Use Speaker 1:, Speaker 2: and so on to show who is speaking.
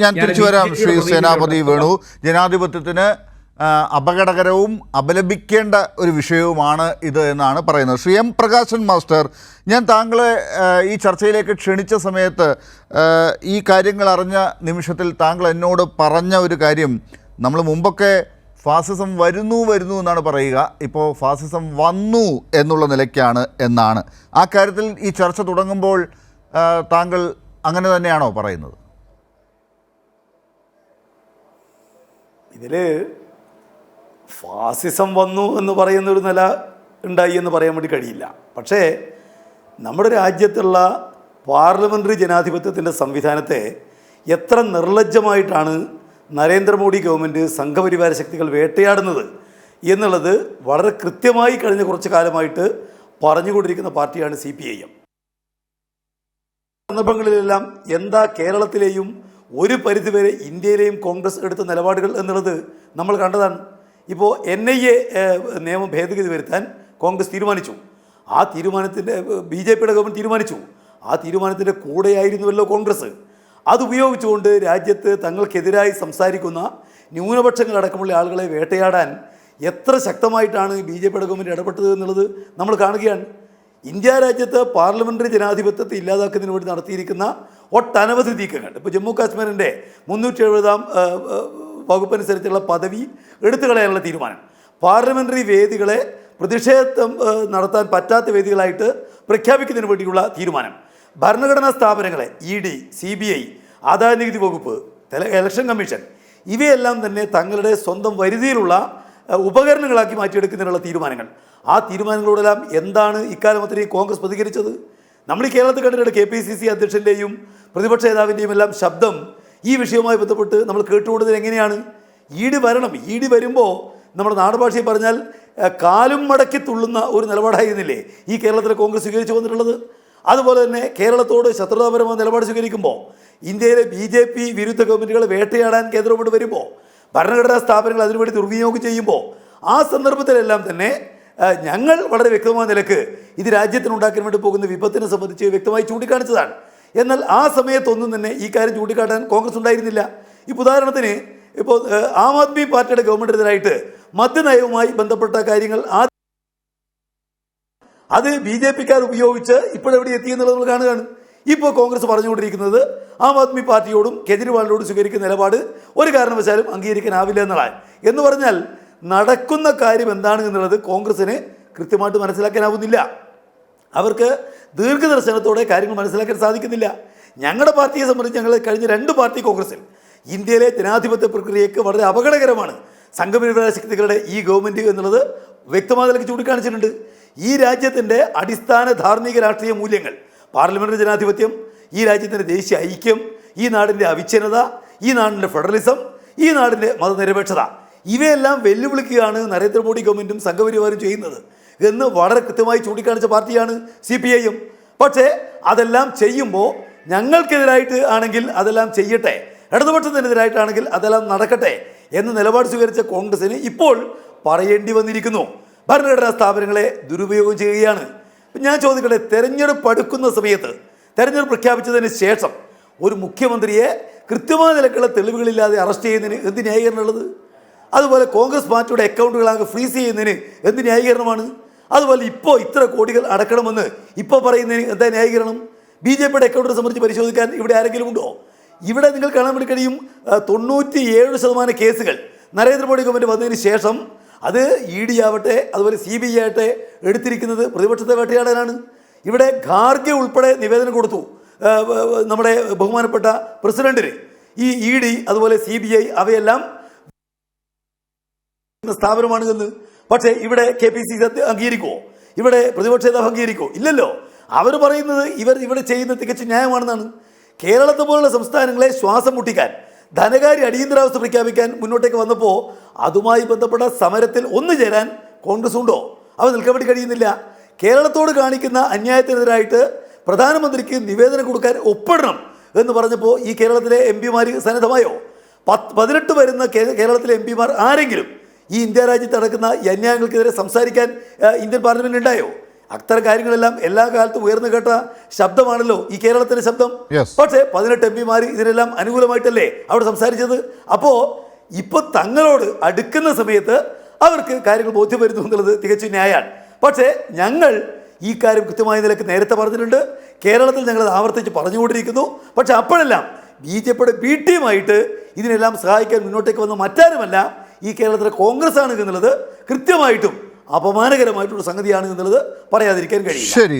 Speaker 1: ഞാൻ തിരിച്ചു വരാം ശ്രീ സേനാപതി വേണു. ജനാധിപത്യത്തിന് അപകടകരവും അപലപിക്കേണ്ട ഒരു വിഷയവുമാണ് ഇത് എന്നാണ് പറയുന്നത്. ശ്രീ എം പ്രകാശൻ മാസ്റ്റർ ഞാൻ താങ്കളെ ഈ ചർച്ചയിലേക്ക് ക്ഷണിച്ച സമയത്ത് ഈ കാര്യങ്ങൾ അറിഞ്ഞ നിമിഷത്തിൽ താങ്കൾ എന്നോട് പറഞ്ഞ ഒരു കാര്യം നമ്മൾ മുമ്പൊക്കെ ഫാസിസം വരുന്നു വരുന്നു എന്നാണ് പറയുക ഇപ്പോൾ ഫാസിസം വന്നു എന്നുള്ള നിലയ്ക്കാണ് എന്നാണ്. ആ കാര്യത്തിൽ ഈ ചർച്ച തുടങ്ങുമ്പോൾ താങ്കൾ അങ്ങനെ തന്നെയാണോ പറയുന്നത്?
Speaker 2: ഇതിൽ ഫാസിസം വന്നു എന്ന് പറയുന്നൊരു നില ഉണ്ടായി എന്ന് പറയാൻ വേണ്ടി കഴിയില്ല. പക്ഷേ നമ്മുടെ രാജ്യത്തുള്ള പാർലമെന്ററി ജനാധിപത്യത്തിന്റെ സംവിധാനത്തെ എത്ര നിർലജ്ജമായിട്ടാണ് നരേന്ദ്രമോദി ഗവൺമെന്റ് സംഘപരിവാര ശക്തികൾ വേട്ടയാടുന്നത് എന്നുള്ളത് വളരെ കൃത്യമായി കഴിഞ്ഞ കുറച്ച് കാലമായിട്ട് പറഞ്ഞുകൊണ്ടിരിക്കുന്ന പാർട്ടിയാണ് സി പി ഐ എം. സന്ദർഭങ്ങളിലെല്ലാം എന്താ കേരളത്തിലെയും ഒരു പരിധിവരെ ഇന്ത്യയിലെയും കോൺഗ്രസ് എടുത്ത നിലപാടുകൾ എന്നുള്ളത് നമ്മൾ കണ്ടതാണ്. ഇപ്പോൾ എൻ ഐ എ നിയമം ഭേദഗതി വരുത്താൻ കോൺഗ്രസ് തീരുമാനിച്ചു. ആ തീരുമാനത്തിന്റെ ബി ജെ പിയുടെ ഗവൺമെന്റ് തീരുമാനിച്ചു. ആ തീരുമാനത്തിന്റെ കൂടെയായിരുന്നുവല്ലോ കോൺഗ്രസ്. അതുപയോഗിച്ചുകൊണ്ട് രാജ്യത്ത് തങ്ങൾക്കെതിരായി സംസാരിക്കുന്ന ന്യൂനപക്ഷങ്ങളടക്കമുള്ള ആളുകളെ വേട്ടയാടാൻ എത്ര ശക്തമായിട്ടാണ് ബി ജെ പിയുടെ ഗവൺമെന്റ് ഇടപെട്ടത് എന്നുള്ളത് നമ്മൾ കാണുകയാണ്. ഇന്ത്യ രാജ്യത്ത് പാർലമെന്ററി ജനാധിപത്യത്തെ ഇല്ലാതാക്കുന്നതിന് വേണ്ടി നടത്തിയിരിക്കുന്ന ഒട്ടനവധി നീക്കങ്ങൾ ഇപ്പോൾ ജമ്മു കാശ്മീരിന്റെ മുന്നൂറ്റി എഴുപതാം വകുപ്പനുസരിച്ചുള്ള പദവി എടുത്തു കളയാനുള്ള തീരുമാനം. പാർലമെന്ററി വേദികളെ പ്രതിഷേധം നടത്താൻ പറ്റാത്ത വേദികളായിട്ട് പ്രഖ്യാപിക്കുന്നതിന് വേണ്ടിയുള്ള തീരുമാനം. ഭരണഘടനാ സ്ഥാപനങ്ങളെ E D C B I ആദായ നികുതി വകുപ്പ് ഇലക്ഷൻ കമ്മീഷൻ ഇവയെല്ലാം തന്നെ തങ്ങളുടെ സ്വന്തം വരുതിയിലുള്ള ഉപകരണങ്ങളാക്കി മാറ്റിയെടുക്കുന്നതിനുള്ള തീരുമാനങ്ങൾ. ആ തീരുമാനങ്ങളോടെല്ലാം എന്താണ് ഇക്കാലം അത്രയും കോൺഗ്രസ് പ്രതികരിച്ചത്? നമ്മൾ ഈ കേരളത്തിൽ കണ്ടിട്ടുണ്ട് കെ പി സി സി അധ്യക്ഷന്റെയും പ്രതിപക്ഷ നേതാവിന്റെയും എല്ലാം ശബ്ദം ഈ വിഷയവുമായി ബന്ധപ്പെട്ട് നമ്മൾ കേട്ടുകൊണ്ടത് എങ്ങനെയാണ്? ഈട് വരണം. ഈട് വരുമ്പോൾ നമ്മുടെ നാടുഭാഷയിൽ പറഞ്ഞാൽ കാലും മടക്കി തുള്ളുന്ന ഒരു നിലപാടായിരുന്നില്ലേ ഈ കേരളത്തിലെ കോൺഗ്രസ് സ്വീകരിച്ചു വന്നിട്ടുള്ളത്? അതുപോലെ തന്നെ കേരളത്തോട് ശത്രുതാപരമായ നിലപാട് സ്വീകരിക്കുമ്പോൾ ഇന്ത്യയിലെ ബി ജെ പി വിരുദ്ധ ഗവൺമെന്റുകൾ വേട്ടയാടാൻ കേന്ദ്രമോട്ട് വരുമ്പോൾ ഭരണഘടനാ സ്ഥാപനങ്ങൾ അതിനുവേണ്ടി ദുർവിനിയോഗം ചെയ്യുമ്പോൾ ആ സന്ദർഭത്തിലെല്ലാം തന്നെ ഞങ്ങൾ വളരെ വ്യക്തമായ നിലയ്ക്ക് ഇത് രാജ്യത്തിനുണ്ടാക്കാൻ വേണ്ടി പോകുന്ന വിപത്തിനെ സംബന്ധിച്ച് വ്യക്തമായി ചൂണ്ടിക്കാണിച്ചതാണ്. എന്നാൽ ആ സമയത്തൊന്നും തന്നെ ഈ കാര്യം ചൂണ്ടിക്കാട്ടാൻ കോൺഗ്രസ് ഉണ്ടായിരുന്നില്ല. ഇപ്പോൾ ഉദാഹരണത്തിന് ഇപ്പോൾ ആം ആദ്മി പാർട്ടിയുടെ ഗവൺമെന്റിനെതിരായിട്ട് മദ്യനയവുമായി ബന്ധപ്പെട്ട കാര്യങ്ങൾ അത് ബി ജെ പിക്കാർ ഉപയോഗിച്ച് ഇപ്പോഴെവിടെ എത്തിയെന്നുള്ളത് നമ്മൾ കാണുകയാണ്. ഇപ്പോൾ കോൺഗ്രസ് പറഞ്ഞുകൊണ്ടിരിക്കുന്നത് ആം ആദ്മി പാർട്ടിയോടും കെജ്രിവാളിനോടും സ്വീകരിക്കുന്ന നിലപാട് ഒരു കാരണവശാലും അംഗീകരിക്കാനാവില്ല എന്നുള്ളതാണ്. എന്ന് പറഞ്ഞാൽ നടക്കുന്ന കാര്യം എന്താണ് എന്നുള്ളത് കോൺഗ്രസിന് കൃത്യമായിട്ട് മനസ്സിലാക്കാനാവുന്നില്ല. അവർക്ക് ദീർഘദർശനത്തോടെ കാര്യങ്ങൾ മനസ്സിലാക്കാൻ സാധിക്കുന്നില്ല. ഞങ്ങളുടെ പാർട്ടിയെ സംബന്ധിച്ച് ഞങ്ങൾ കഴിഞ്ഞ രണ്ട് പാർട്ടി കോൺഗ്രസിൽ ഇന്ത്യയിലെ ജനാധിപത്യ പ്രക്രിയയ്ക്ക് വളരെ അപകടകരമാണ്. സംഘപരിവാര ശക്തികളുടെ ഈ ഗവൺമെന്റ് എന്നുള്ളത് വ്യക്തമായ ചൂണ്ടിക്കാണിച്ചിട്ടുണ്ട്. ഈ രാജ്യത്തിന്റെ അടിസ്ഥാന ധാർമ്മിക രാഷ്ട്രീയ മൂല്യങ്ങൾ പാർലമെന്ററി ജനാധിപത്യം ഈ രാജ്യത്തിന്റെ ദേശീയ ഐക്യം ഈ നാടിന്റെ അവിച്ഛിന്നത ഈ നാടിന്റെ ഫെഡറലിസം ഈ നാടിന്റെ മതനിരപേക്ഷത ഇവയെല്ലാം വെല്ലുവിളിക്കുകയാണ് നരേന്ദ്രമോദി ഗവൺമെന്റും സംഘപരിവാരും ചെയ്യുന്നത് എന്ന് വളരെ കൃത്യമായി ചൂണ്ടിക്കാണിച്ച പാർട്ടിയാണ് സി പി ഐ എം പക്ഷേ അതെല്ലാം ചെയ്യുമ്പോൾ ഞങ്ങൾക്കെതിരായിട്ട് ആണെങ്കിൽ അതെല്ലാം ചെയ്യട്ടെ ഇടതുപക്ഷത്തിനെതിരായിട്ടാണെങ്കിൽ അതെല്ലാം നടക്കട്ടെ എന്ന് നിലപാട് സ്വീകരിച്ച കോൺഗ്രസിന് ഇപ്പോൾ പറയേണ്ടി വന്നിരിക്കുന്നു. ഭരണഘടനാ സ്ഥാപനങ്ങളെ ദുരുപയോഗം ചെയ്യുകയാണ്. ഞാൻ ചോദിക്കട്ടെ തെരഞ്ഞെടുപ്പ് അടുക്കുന്ന സമയത്ത് തെരഞ്ഞെടുപ്പ് പ്രഖ്യാപിച്ചതിന് ശേഷം ഒരു മുഖ്യമന്ത്രിയെ കൃത്യമായ നിലക്കുള്ള തെളിവുകളില്ലാതെ അറസ്റ്റ് ചെയ്യുന്നതിന് എന്ത് ന്യായീകരണമുള്ളത്? അതുപോലെ കോൺഗ്രസ് പാർട്ടിയുടെ അക്കൗണ്ടുകളാകെ ഫ്രീസ് ചെയ്യുന്നതിന് എന്ത് ന്യായീകരണമാണ്? അതുപോലെ ഇപ്പോൾ ഇത്ര കോടികൾ അടക്കണമെന്ന് ഇപ്പോൾ പറയുന്നതിന് എന്താ ന്യായീകരണം? ബി ജെ പിയുടെ അക്കൗണ്ടിനെ സംബന്ധിച്ച് പരിശോധിക്കാൻ ഇവിടെ ആരെങ്കിലും ഉണ്ടോ? ഇവിടെ നിങ്ങൾ കാണാൻ വേണ്ടി കഴിയും തൊണ്ണൂറ്റി ഏഴ് ശതമാനം കേസുകൾ നരേന്ദ്രമോദി ഗവൺമെന്റ് വന്നതിന് ശേഷം അത് ഇ ഡി ആവട്ടെ അതുപോലെ സി ബി ഐ ആവട്ടെ എടുത്തിരിക്കുന്നത് പ്രതിപക്ഷത്തെ വേട്ടയാടാനാണ്. ഇവിടെ ഖാർഗെ ഉൾപ്പെടെ നിവേദനം കൊടുത്തു നമ്മുടെ ബഹുമാനപ്പെട്ട പ്രസിഡന്റിന്. ഈ ഇ ഡി അതുപോലെ സി ബി ഐ അവയെല്ലാം സ്ഥാപനമാണ് എന്ന് പക്ഷേ ഇവിടെ കെ പി സി അംഗീകരിക്കുമോ ഇവിടെ പ്രതിപക്ഷ നേതാവ് അംഗീകരിക്കുമോ ഇല്ലല്ലോ. അവർ പറയുന്നത് ഇവർ ഇവിടെ ചെയ്യുന്നത് തികച്ചും ന്യായമാണെന്നാണ്. കേരളത്തെ പോലുള്ള സംസ്ഥാനങ്ങളെ ശ്വാസം മുട്ടിക്കാൻ ധനകാര്യ അടിയന്തരാവസ്ഥ പ്രഖ്യാപിക്കാൻ മുന്നോട്ടേക്ക് വന്നപ്പോൾ അതുമായി ബന്ധപ്പെട്ട സമരത്തിൽ ഒന്നു ചേരാൻ കോൺഗ്രസ് ഉണ്ടോ? അവർ നിൽക്കാൻ കഴിയുന്നില്ല. കേരളത്തോട് കാണിക്കുന്ന അന്യായത്തിനെതിരായിട്ട് പ്രധാനമന്ത്രിക്ക് നിവേദനം കൊടുക്കാൻ ഒപ്പിടണം എന്ന് പറഞ്ഞപ്പോൾ ഈ കേരളത്തിലെ എം പിമാർ സന്നദ്ധമായോ? പത്ത് പതിനെട്ട് വരുന്ന കേരളത്തിലെ എം പിമാർ ആരെങ്കിലും ഈ ഇന്ത്യ രാജ്യത്ത് നടക്കുന്ന അന്യായങ്ങൾക്കെതിരെ സംസാരിക്കാൻ ഇന്ത്യൻ പാർലമെന്റ് ഉണ്ടായോ? അത്തരം കാര്യങ്ങളെല്ലാം എല്ലാ കാലത്തും ഉയർന്നു കേട്ട ശബ്ദമാണല്ലോ ഈ കേരളത്തിന്റെ ശബ്ദം. പക്ഷേ പതിനെട്ട് എം പിമാർ ഇതിനെല്ലാം അനുകൂലമായിട്ടല്ലേ അവിടെ സംസാരിച്ചത്? അപ്പോൾ ഇപ്പൊ തങ്ങളോട് അടുക്കുന്ന സമയത്ത് അവർക്ക് കാര്യങ്ങൾ ബോധ്യം വരുന്നു എന്നുള്ളത് തികച്ചും ന്യായമാണ്. പക്ഷേ ഞങ്ങൾ ഈ കാര്യം കൃത്യമായ നിലയ്ക്ക് നേരത്തെ പറഞ്ഞിട്ടുണ്ട്. കേരളത്തിൽ ഞങ്ങൾ അത് ആവർത്തിച്ച് പറഞ്ഞുകൊണ്ടിരിക്കുന്നു. പക്ഷെ അപ്പോഴെല്ലാം ബി ജെ പിയുടെ ബി ടീമായിട്ട് ഇതിനെല്ലാം സഹായിക്കാൻ മുന്നോട്ടേക്ക് വന്ന മറ്റാരുമല്ല ഈ കേരളത്തിലെ കോൺഗ്രസ് ആണ് എന്നുള്ളത് കൃത്യമായിട്ടും അപമാനകരമായിട്ടുള്ള സംഗതിയാണ് എന്നുള്ളത് പറയാതിരിക്കാൻ കഴിയും
Speaker 1: ശരി.